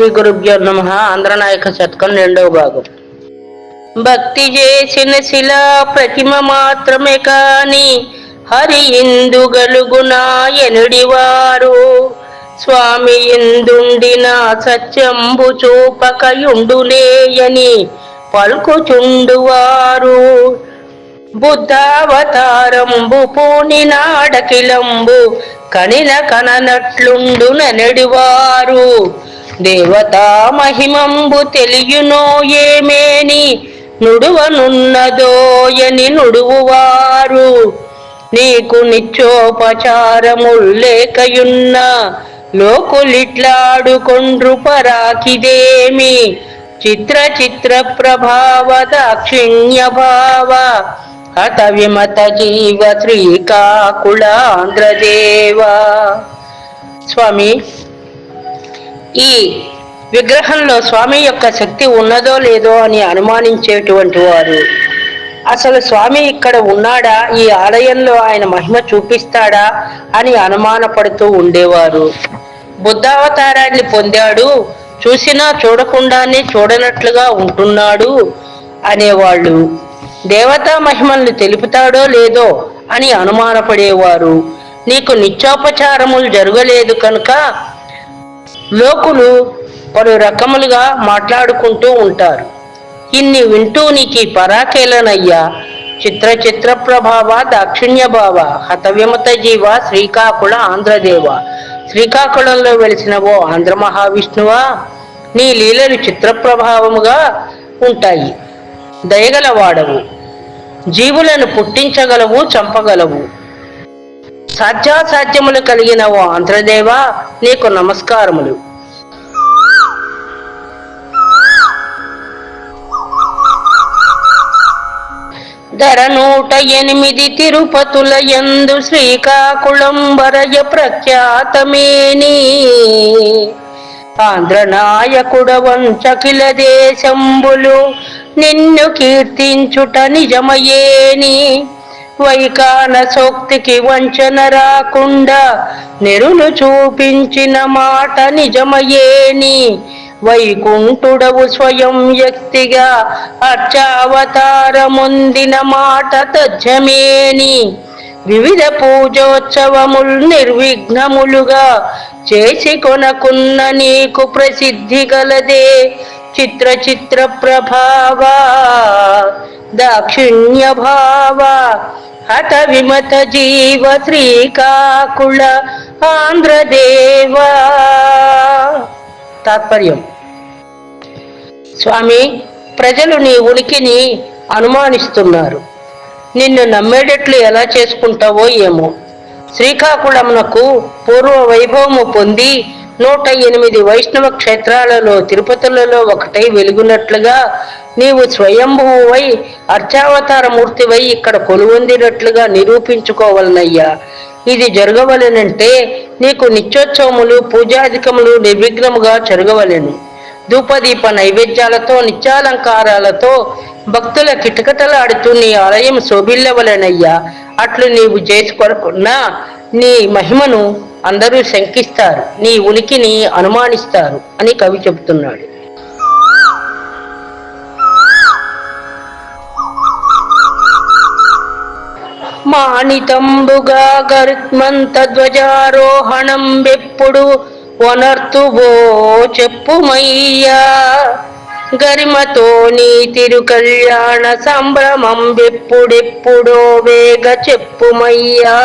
శ్రీ గురుభ్యో నమ. ఆంధ్రనాయక శతకం రెండవ భాగం. భక్తి చేసిన శిలా ప్రతిమ మాత్రమే కాని హరి ఇందు గలుగునా ఎనుడివారు స్వామి ఇందుండిన సత్యంబు చూపకయుండునేయని పలుకుచుండువారు బుద్ధావతారంబు పూనినాడకిలంబు కనిన కననట్లుండు ననడివారు దేవతా మహిమంబు తెలియునో ఏమేని? నుడువనున్నదోయని నుడువువారు? నీకు నిత్యోపచారముల్లేకయున్న లోకులిట్లాడుకొండ్రు పరాకిదేమి? చిత్ర చిత్ర ప్రభావ దాక్షిణ్య భావ హత విమత జీవ శ్రీకాకుళాంధ్రదేవ స్వామి ఈ విగ్రహంలో స్వామి యొక్క శక్తి ఉన్నదో లేదో అని అనుమానించేటువంటి వారు. అసలు స్వామి ఇక్కడ ఉన్నాడా? ఈ ఆలయంలో ఆయన మహిమ చూపిస్తాడా? అని అనుమానపడుతూ ఉండేవారు. బుద్ధావతారాన్ని పొందాడు. చూసినా చూడకుండానే చూడనట్లుగా ఉంటున్నాడు అనేవాళ్ళు. దేవతా మహిమల్ని తెలుపుతాడో లేదో అని అనుమానపడేవారు. నీకు నిత్యోపచారములు జరగలేదు కనుక లోకులు పలు రకములుగా మాట్లాడుకుంటూ ఉంటారు. ఇన్ని వింటూ నీకు పరాకేలనయ్యా. చిత్ర చిత్ర ప్రభావ దాక్షిణ్య భావ హతవిమత జీవ శ్రీకాకుళ ఆంధ్రదేవ. శ్రీకాకుళంలో వెలిసిన ఓ ఆంధ్ర మహావిష్ణువా? నీ లీలలు చిత్ర ప్రభావముగా ఉంటాయి. దయగలవాడవు. జీవులను పుట్టించగలవు చంపగలవు. సాధ్యాసాధ్యములు కలిగిన ఓ ఆంధ్రదేవ నీకు నమస్కారములు. ధర నూట ఎనిమిది తిరుపతుల యందు శ్రీకాకుళం వరయ ప్రఖ్యాతమేని. ఆంధ్ర నాయకుడ వంచకిల దేశంబులు నిన్ను కీర్తించుట నిజమయేని. వైకాన సోక్తికి వంచన రాకుండా నెరులు చూపించిన మాట నిజమయేని వైకుంఠుడవు స్వయం వ్యక్తిగా అర్చావతారముందిన మాట తజ్జమేని వివిధ పూజోత్సవములు నిర్విఘ్నములుగా చేసి కొనకున్న నీకు ప్రసిద్ధి గలదే చిత్ర చిత్ర ప్రభావ దాక్షిణ్య భావ అత విమత జీవ శ్రీకాకుళ ఆంధ్రదేవ తాత్పర్యం. స్వామి ప్రజలు నీ ఉనికిని అనుమానిస్తున్నారు. నిన్ను నమ్మేటట్లు ఎలా చేసుకుంటావో ఏమో. శ్రీకాకుళమునకు పూర్వ వైభవము పొంది నూట ఎనిమిది వైష్ణవ క్షేత్రాలలో తిరుపతులలో ఒకటై వెలుగునట్లుగా నీవు స్వయంభువై అర్చావతార మూర్తివై ఇక్కడ కొలువొందినట్లుగా నిరూపించుకోవలనయ్యా. ఇది జరగవలెనంటే నీకు నిత్యోత్సవములు పూజాధికములు నిర్విఘ్నముగా జరగవలెను. ధూపదీప నైవేద్యాలతో నిత్యాలంకారాలతో భక్తుల కిటకటలాడుతూ నీ ఆలయం శోభిల్లవలనయ్యా. అట్లు నీవు చేసుకోకున్నా నీ మహిమను అందరూ శంకిస్తారు నీ ఉనికిని అనుమానిస్తారు అని కవి చెబుతున్నాడు. మాణితంబుగా గరుత్మంత ధ్వజారోహణం వెప్పుడు వనర్తువో చెప్పుమయ్యా గరిమతో నీ తిరు కళ్యాణ సంభ్రమం వెప్పుడెప్పుడో వేగ చెప్పుమయ్యా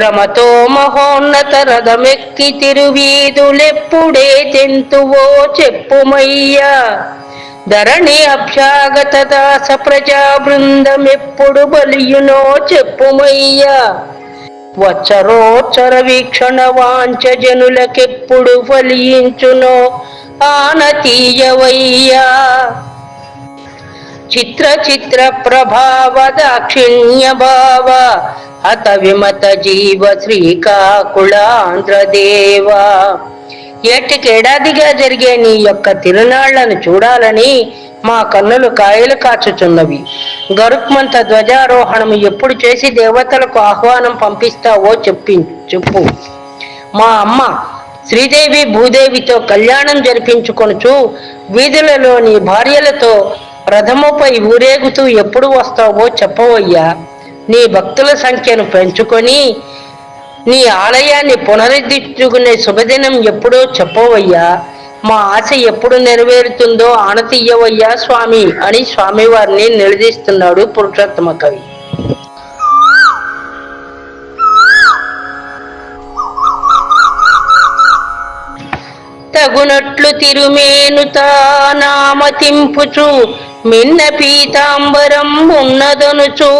రమతో మహోన్నత రథమెక్కి తిరువీధులెప్పుడే తెంతువో చెప్పుమయ్యా. ధరణి అభ్యాగత దాస ప్రజా బృందమెప్పుడు బలియునో చెప్పుమయ్యా. వచ్చరోచ్చర వీక్షణ వాంఛ జనులకెప్పుడు ఫలించునో ఆనతీయవయ్యా. చిత్ర చిత్ర ప్రభావ దాక్షిణ్య భావ హత విమత జీవ శ్రీకాకుళ ఆంధ్రదేవ ఏటికేడాదిగా జరిగే నీ యొక్క తిరునాళ్ళను చూడాలని మా కన్నులు కాయలు కాచుచున్నవి. గరుక్మంత ధ్వజారోహణం ఎప్పుడు చేసి దేవతలకు ఆహ్వానం పంపిస్తావో చెప్పి చెప్పు. మా అమ్మ శ్రీదేవి భూదేవితో కళ్యాణం జరిపించుకొనుచు వీధులలోని భార్యలతో రథముపై ఊరేగుతూ ఎప్పుడు వస్తావో చెప్పవయ్యా. నీ భక్తుల సంఖ్యను పెంచుకొని నీ ఆలయాన్ని పునరుద్ధరించుకునే శుభదినం ఎప్పుడో చెప్పవయ్యా. మా ఆశ ఎప్పుడు నెరవేరుతుందో ఆనతీయవయ్యా స్వామి అని స్వామివారిని నిలదీస్తున్నాడు పురుషోత్తమ కవి. తగునట్లు తిరుమేను నామతింపుచు మిన్న పీతాంబరం ఉన్నదనుచు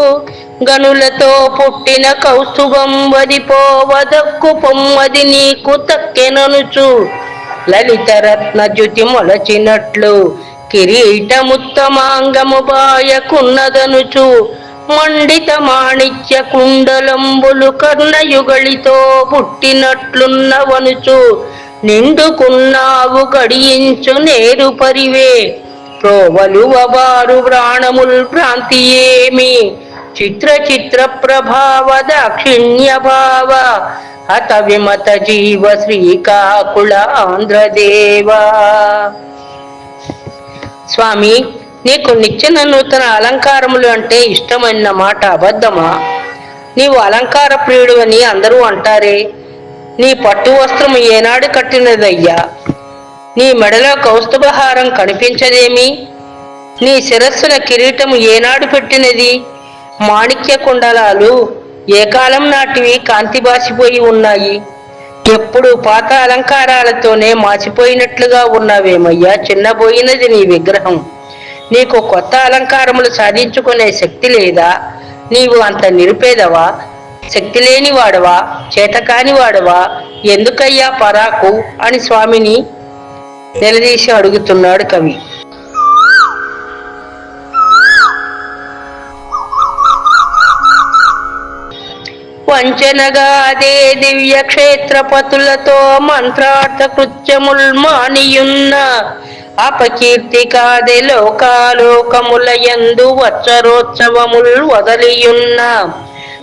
గనులతో పుట్టిన కౌస్తుభం వదిపోవదక్కు పొమ్మది నీకు తక్కెననుచు. లలిత రత్న జ్యుతి మొలచినట్లు కిరీటముత్తమాంగము బాయకున్నదనుచు. మండిత మాణిక్య కుండలంబులు కర్ణయుగళితో పుట్టినట్లున్నవనుచు. నిండుకున్నావు గడియించు నేరు పరివే. ప్రోవలు వారు ప్రాణముల్ భ్రాంతి ఏమి? చిత్ర చిత్ర ప్రభావ దాక్షిణ్య భావ హత విమత జీవ శ్రీకాకుళ ఆంధ్రదేవా. స్వామి నీకు నిత్యన నూతన అలంకారములు అంటే ఇష్టమైన మాట అబద్ధమా? నీవు అలంకార ప్రియుడు అని అందరూ అంటారే. నీ పట్టు వస్త్రము ఏనాడు కట్టినదయ్యా? నీ మెడలో కౌస్తుభహారం కనిపించదేమి? నీ శిరస్సున కిరీటము ఏనాడు పెట్టినది? మాణిక్య కుండలాలు ఏ కాలం నాటివి కాంతి బాసిపోయి ఉన్నాయి. ఎప్పుడు పాత అలంకారాలతోనే మాసిపోయినట్లుగా ఉన్నావేమయ్యా? చిన్నబోయినది నీ విగ్రహం. నీకు కొత్త అలంకారములు సాధించుకునే శక్తి లేదా? నీవు అంత నిరుపేదవా? శక్తి లేని వాడవా చేతకాని వాడవా ఎందుకయ్యా పరాకు? అని స్వామిని నిలదీసి అడుగుతున్నాడు కవి. వంచనగాదే దివ్య క్షేత్రపతులతో మంత్రార్థ కృత్యముల్ మానియున్న అపకీర్తి కాదే లోకాలోకములయందు వచ్చరోత్సవముల్ వదలియున్న.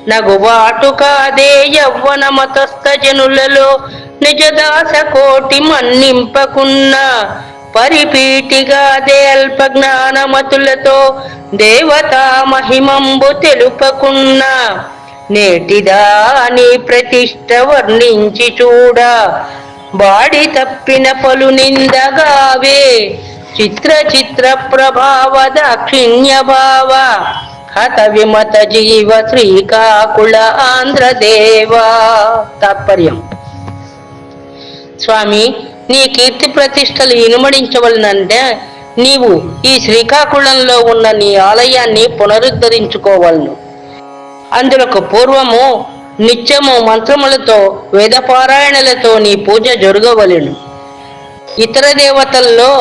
నగుబాటు కాదే యవ్వన మతస్థ జనులలో నిజదాస కోటి మన్నింపకున్న. పరిపీటిగాదే అల్ప జ్ఞానమతులతో దేవతా మహిమంబు తెలుపకున్నా. నేటిదాని ప్రతిష్ట వర్ణించి చూడ. బాడి తప్పిన పలు నిందగావే. చిత్ర చిత్ర ప్రభావ దాక్షిణ్య భావ. హత విమత జీవ శ్రీకాకుళ ఆంధ్రదేవా. తాత్పర్యం. స్వామి నీ కీర్తి ప్రతిష్టలు ఇనుమడించవలనంటే నీవు ఈ శ్రీకాకుళంలో ఉన్న నీ ఆలయాన్ని పునరుద్ధరించుకోవలను. అందులకు పూర్వము నిత్యము మంత్రములతో వేదపారాయణలతో నీ పూజ జరగవలెను. ఇతర దేవతల్లో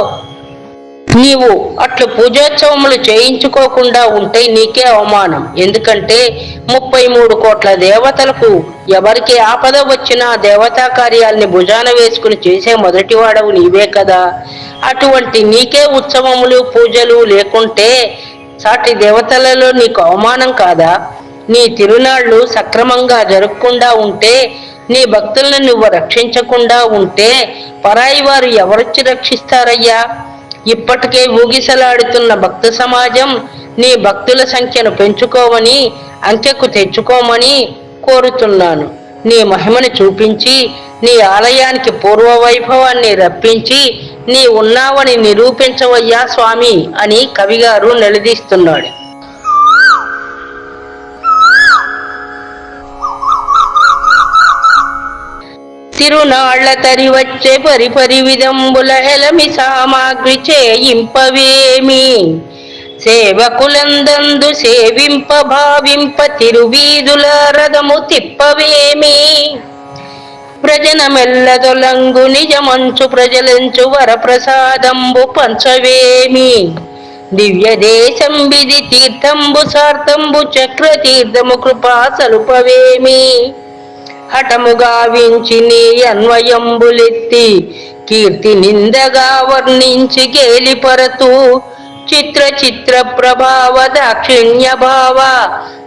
నీవు అట్లు పూజోత్సవములు చేయించుకోకుండా ఉంటే నీకే అవమానం. ఎందుకంటే ముప్పై మూడు కోట్ల దేవతలకు ఎవరికి ఆపద వచ్చినా దేవతా కార్యాల్ని భుజాన వేసుకుని చేసే మొదటివాడవు నీవే కదా. అటువంటి నీకే ఉత్సవములు పూజలు లేకుంటే సాటి దేవతలలో నీకు అవమానం కాదా? నీ తిరునాళ్ళు సక్రమంగా జరగకుండా ఉంటే నీ భక్తులను నువ్వు రక్షించకుండా ఉంటే పరాయి వారు ఎవరొచ్చి రక్షిస్తారయ్యా? ఇప్పటికే ఊగిసలాడుతున్న భక్త సమాజం నీ భక్తుల సంఖ్యను పెంచుకోమని అంకెకు తెచ్చుకోమని కోరుతున్నాను. నీ మహిమని చూపించి నీ ఆలయానికి పూర్వ వైభవాన్ని రప్పించి నీ ఉన్నావని నిరూపించవయ్యా స్వామి అని కవిగారు నిలదీస్తున్నాడు. తిరునాళ్ళ తరి వచ్చే పరిపరి విధంబుల ఎలమి సామాగ్రి చేయింపవేమి సేవకులందందు సేవింప భావింప తిరువీధుల రథము తిప్పవేమి ప్రజనమెల్లదొలంగు నిజమంచు ప్రజలంచు వరప్రసాదంబు పంచవేమి దివ్య దేశం విధి తీర్థంబు సార్థంబు చక్ర తీర్థము కృపా సలుపవేమి హఠముగా వించి నీ అన్వయంబులెత్తి కీర్తి నిందగా వర్ణించి గేలిపరతూ చిత్ర చిత్ర ప్రభావ దాక్షిణ్య భావ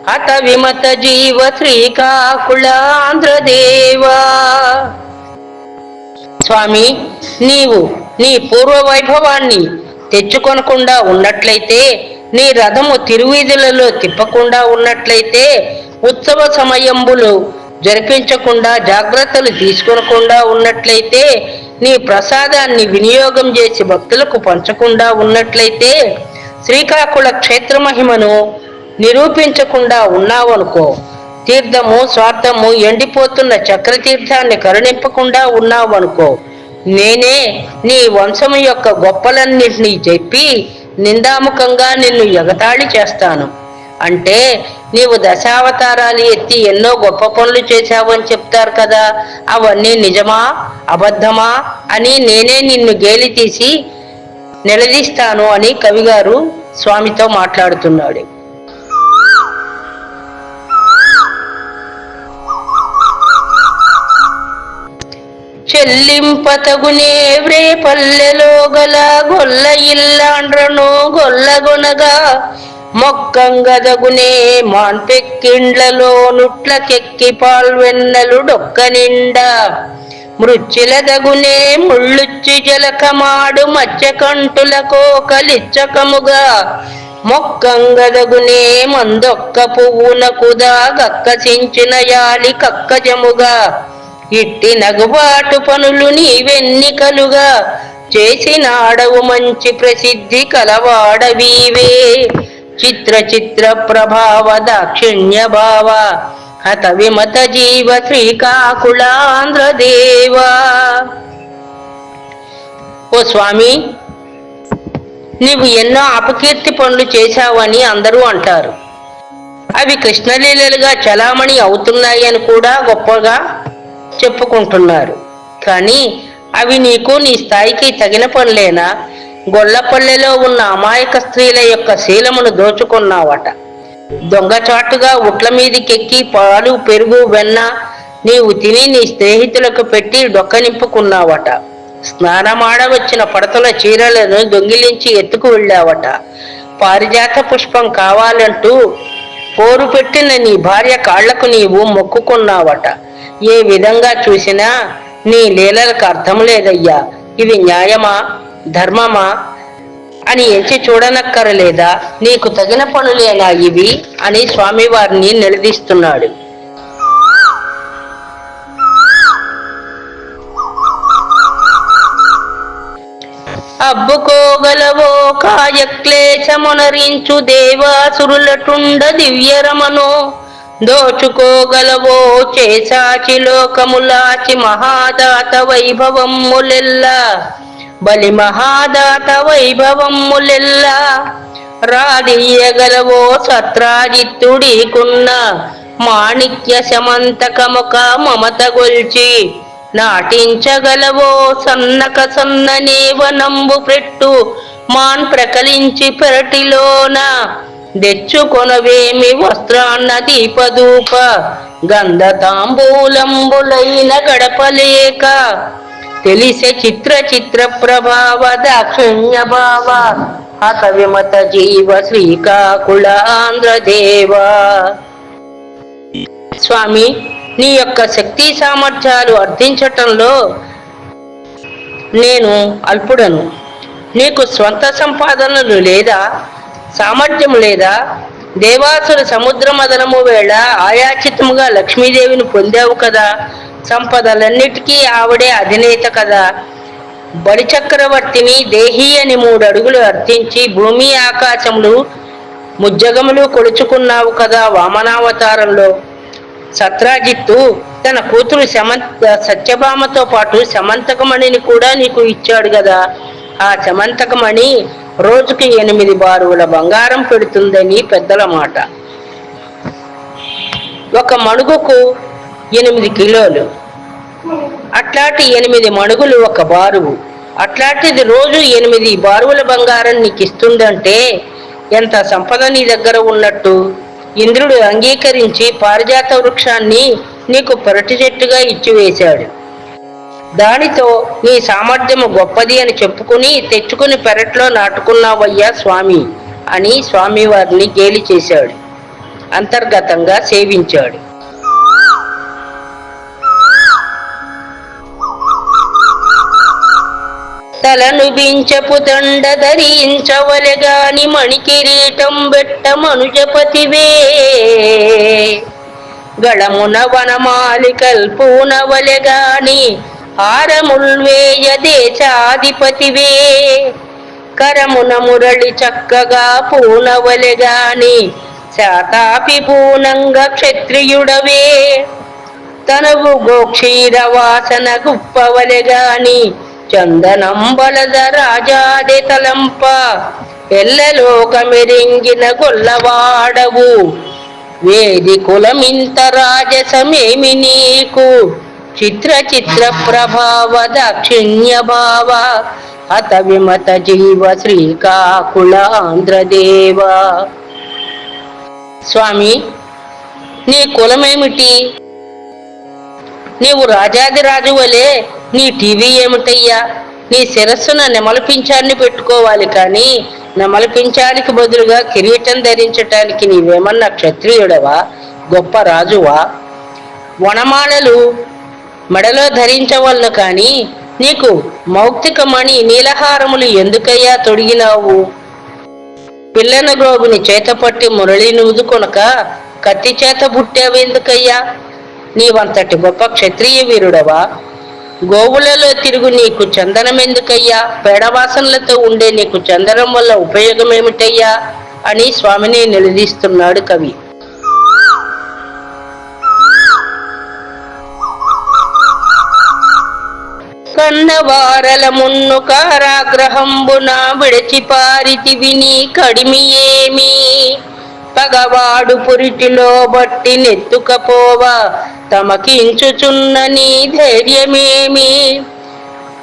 హత విమత జీవ శ్రీకాకుళాంధ్రదేవా స్వామి నీవు నీ పూర్వ వైభవాన్ని తెచ్చుకొనకుండా ఉన్నట్లయితే నీ రథము తిరువీధులలో తిప్పకుండా ఉన్నట్లయితే ఉత్సవ సమయంబులు జరిపించకుండా జాగ్రత్తలు తీసుకొనకుండా ఉన్నట్లయితే నీ ప్రసాదాన్ని వినియోగం చేసి భక్తులకు పంచకుండా ఉన్నట్లయితే శ్రీకాకుళ క్షేత్ర మహిమను నిరూపించకుండా ఉన్నావనుకో తీర్థము స్వార్థము ఎండిపోతున్న చక్రతీర్థాన్ని కరుణింపకుండా ఉన్నావనుకో నేనే నీ వంశము యొక్క గొప్పలన్నింటినీ చెప్పి నిందాముఖంగా నిన్ను ఎగతాళి చేస్తాను. అంటే నీవు దశావతారాలు ఎత్తి ఎన్నో గొప్ప పనులు చేశావని చెప్తారు కదా. అవన్నీ నిజమా? అబద్ధమా? అని నేనే నిన్ను గేలి తీసి నిలదీస్తాను అని కవిగారు స్వామితో మాట్లాడుతున్నాడు. చెల్లింపతగునే వ్రే పల్లెలో గల గొల్ల ఇల్లాండ్రను గొల్లగొనగా మొక్కంగదగునే మాన్పెక్కిండ్లలో నుట్లకెక్కి పాల్వెన్నలు డొక్క నిండా. మృత్యులదగునే ముళ్ళుచ్చి జలకమాడు మత్స్యకంఠులకో కలిచ్చకముగా మొక్కంగదగునే మందొక్క పువ్వునకుదా గక్కసించిన యాలి కక్కజముగా. ఇట్టి నగుబాటు పనులు నీవెన్నికలుగా చేసినాడవు మంచి ప్రసిద్ధి కలవాడవీవే. చిత్ర చిత్ర ప్రభావ దాక్షిణ్య భావ హత విమత జీవ శ్రీకాకుళాంధ్రదేవా ఓ స్వామి నీవు ఎన్నో అపకీర్తి పనులు చేశావని అందరూ అంటారు. అవి కృష్ణలీలలుగా చలామణి అవుతున్నాయి అని కూడా గొప్పగా చెప్పుకుంటున్నారు. కానీ అవి నీకు నీ స్థాయికి తగిన పనులేనా? గొల్లపల్లెలో ఉన్న అమాయక స్త్రీల యొక్క శీలమును దోచుకున్నావట. దొంగచాటుగా ఉట్ల మీదికెక్కి పాలు పెరుగు వెన్న నీవు తిని నీ స్నేహితులకు పెట్టి డొక్కనింపుకున్నావట. స్నానమాడవచ్చిన పడతల చీరలను దొంగిలించి ఎత్తుకు వెళ్ళావట. పారిజాత పుష్పం కావాలంటూ పోరు పెట్టిన నీ భార్య కాళ్ళకు నీవు మొక్కుకున్నావట. ఏ విధంగా చూసినా నీ లీలలకు అర్థం లేదయ్యా. ఇది న్యాయమా? ధర్మమా? అని ఎంచి చూడనక్కరలేదా? నీకు తగిన పనులేనా ఇవి? అని స్వామివారిని నిలదీస్తున్నాడు. అబ్బుకోగలవో కాయక్లేశమునరించు దేవాసురులటుండ దివ్యరమనో. దోచుకోగలవో చేసాచి లోకములాచి మహాదాత వైభవములెల్లా. బలి మహాదాత వైభవములెల్లా సత్రాజిత్తుడి సత్రాజిత్తుడీకున్న మాణిక్య సమంతకముక మమత గొల్చి నాటించగలవో సన్నక సన్ననేవనంబు పెట్టు మాన్ ప్రకలించి పెరటిలోన దెచ్చుకొనవేమి వస్త్రాన్న దీపదూప గంధ తాంబూలంబులైన గడపలేక తెలిసే చిత్ర చిత్ర ప్రభావ దాక్షిణ్య భావ హత విమత జీవ శ్రీకాకుళాంధ్రదేవా స్వామి నీ యొక్క శక్తి సామర్థ్యాలు అర్థించటంలో నేను అల్పుడను. నీకు స్వంత సంపాదనలు లేదా సామర్థ్యం లేదా? దేవాసుల సముద్ర మదనము వేళ ఆయాచితముగా లక్ష్మీదేవిని పొందావు కదా. సంపదలన్నిటికీ ఆవిడే అధినేత కదా. బలిచక్రవర్తిని దేహి అని మూడు అడుగులు అర్థించి భూమి ఆకాశములు ముజ్జగములు కొలుచుకున్నావు కదా వామనావతారంలో. సత్రాజిత్తు తన కూతురు సమంత సత్యభామతో పాటు సమంతకమణిని కూడా నీకు ఇచ్చాడు కదా. ఆ సమంతకమణి రోజుకి ఎనిమిది బారువుల బంగారం పెడుతుందని పెద్దల మాట. ఒక మణుగుకు ఎనిమిది కిలోలు. అట్లాంటి ఎనిమిది మణుగులు ఒక బారువు. అట్లాంటిది రోజు ఎనిమిది బారువుల బంగారం నీకు ఇస్తుందంటే ఎంత సంపద నీ దగ్గర ఉన్నట్టు? ఇంద్రుడు అంగీకరించి పారిజాత వృక్షాన్ని నీకు పెరటి చెట్టుగా ఇచ్చివేశాడు. దానితో నీ సామర్థ్యము గొప్పది అని చెప్పుకుని తెచ్చుకుని పెరట్లో నాటుకున్నావయ్యా స్వామి అని స్వామివారిని గేలి చేశాడు. అంతర్గతంగా సేవించాడు. తలను బించపు దండ ధరించవలెగాని మణికిరీటం బెట్ట మనుజపతివే. గళమున వనమాలి కల్పూనవలెగాని హారముల్వేయ దేశాధిపతివే కరమున మురళి చక్కగా పూనవలెగాని శాతాపి పూనంగ క్షత్రియుడవే. తనవు గోక్షీర వాసన గుప్పవలెగాని గాని చందనంబలద రాజాది తలంప ఎల్లలోకమెరింగిన గొల్లవాడవు. వేది కులమింత రాజసమేమి నీకు? చిత్ర చిత్ర ప్రభావ దాక్షిణ్య భావ హత విమత జీవ శ్రీకాకుళాంధ్రదేవ. స్వామి నీ కులమేమిటి? నీవు రాజాది రాజువలే నీ టీవీ ఏమిటయ్యా? నీ శిరస్సున నెమలపించాన్ని పెట్టుకోవాలి కానీ నెమలపించానికి బదులుగా కిరీటం ధరించటానికి నీవేమన్నా క్షత్రియుడవా? గొప్ప రాజువా? వనమాలలు మెడలో ధరించవలను కానీ నీకు మౌక్తికమణి నీలహారములు ఎందుకయ్యా తొడిగినావు? పిల్లన గ్రోబుని చేతపట్టి మురళి నువ్వు కొనక కత్తి చేత బుట్టావెందుకయ్యా నీవంతటి గొప్ప క్షత్రియ వీరుడవా? గోవులలో తిరుగు నీకు చందనం ఎందుకయ్యా? పేడవాసనలతో ఉండే నీకు చందనం వల్ల ఉపయోగం ఏమిటయ్యా? అని స్వామిని నిలదీస్తున్నాడు కవి. కన్నవారల మున్ను కారాగ్రహంబున విడచి పారితి విని కడిమి ఏమీ? పగవాడు పురిటిలో బట్టి నెత్తుకపోవా తమకించుచున్న నీ ధైర్యమేమి?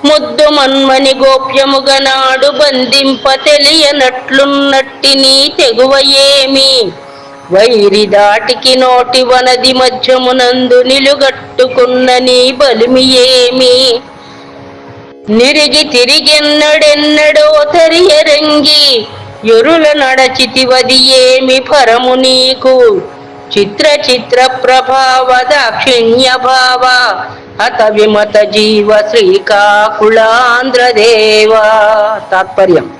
ముద్దు మన్మని గోప్యముగా నాడు బంధింప తెలియనట్లున్నట్టి నీ తెగువ ఏమి? వైరి దాటికి నోటి వనది మధ్యమునందు నిలుగట్టుకున్న నీ బలిమి ఏమి? నిరిగి తిరిగెన్నడెన్నడో తరియరంగి ఎరుల నడచితివది ఏమి ఫరము నీకు? చిత్ర చిత్ర ప్రభావ దాక్షిణ్య భావ హత విమత జీవ శ్రీకాకుళాంధ్రదేవ. తాత్పర్యం.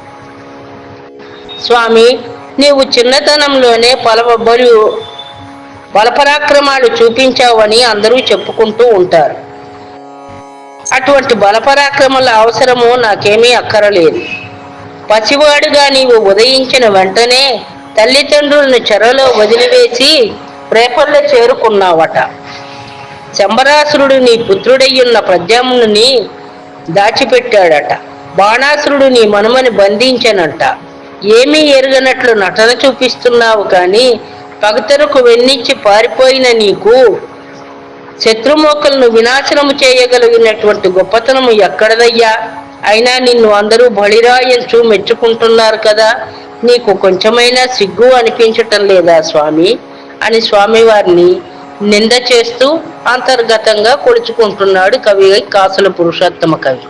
స్వామి నీవు చిన్నతనంలోనే పలవబలు బలపరాక్రమాలు చూపించావని అందరూ చెప్పుకుంటూ ఉంటారు. అటువంటి బలపరాక్రమాల అవసరము నాకేమీ అక్కరలేదు. పసివాడుగా నీవు ఉదయించిన వెంటనే తల్లిదండ్రులను చెరలో వదిలివేసి రేపల్లో చేరుకున్నావట. శంబరాసురుడు నీ పుత్రుడయ్యున్న ప్రద్యాముని దాచిపెట్టాడట. బాణాసురుడు నీ మనుమని బంధించనంట. ఏమీ ఎరుగనట్లు నటన చూపిస్తున్నావు కానీ పగతరకు వెన్నిచ్చి పారిపోయిన నీకు శత్రుమోకలను వినాశనము చేయగలిగినటువంటి గొప్పతనము ఎక్కడదయ్యా? అయినా నిన్ను అందరూ బలిరాయంచు మెచ్చుకుంటున్నారు కదా. నీకు కొంచెమైనా సిగ్గు అనిపించటం లేదా స్వామి? అని స్వామివారిని నింద చేస్తూ అంతర్గతంగా కొలుచుకుంటున్నాడు కవి కాసుల పురుషోత్తమ కవి.